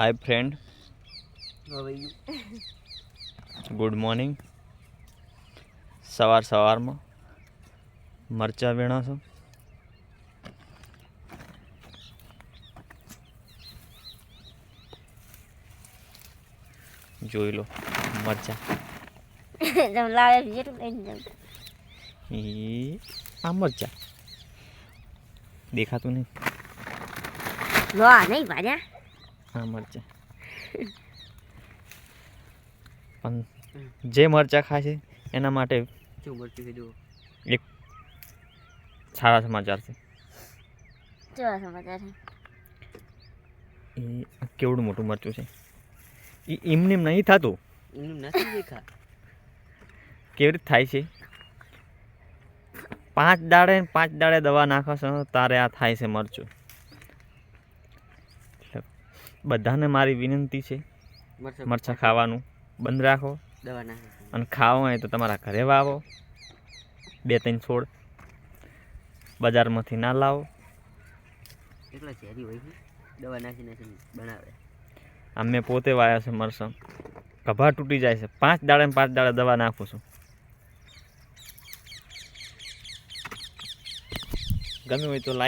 હાય friend good morning સવાર સવારમાં. મરચા વીણા છો? જોઈ લો મરચા. આ મરચા. દેખાતું નહીં. લો નહીં ભાજ્યા આ મરચા. પણ જે મરચા ખાય છે એના માટે શું મરચું કીધું એક સારા સમાચાર છે. કેવા સમાચાર છે? એ કેવડું મોટું મરચું છે? એ એમને એમ નહીં થતું? એમને નથી દેખા કેવી રીતે થાય છે? પાંચ દાડે પાંચ દાડે દવા નાખો છો તારે આ થાય છે મરચું. બધાને મારી વિનંતી છે. મરચા ખાવાનું બંધ રાખો. દવા અને ખાવા હોય તો તમારા ઘરે વાવો. બે ત્રણ છોડ બજારમાંથી ના લાવો. એટલા ઝેરી હોય છે. દવા નાખી નાખીને બનાવે. આ મેં પોતે વાયા છે મરસમ કભા તૂટી જાય છે. પાંચ દાડે પાંચ દાડે દવા નાખું છું. ગમે હોય તો લાઈક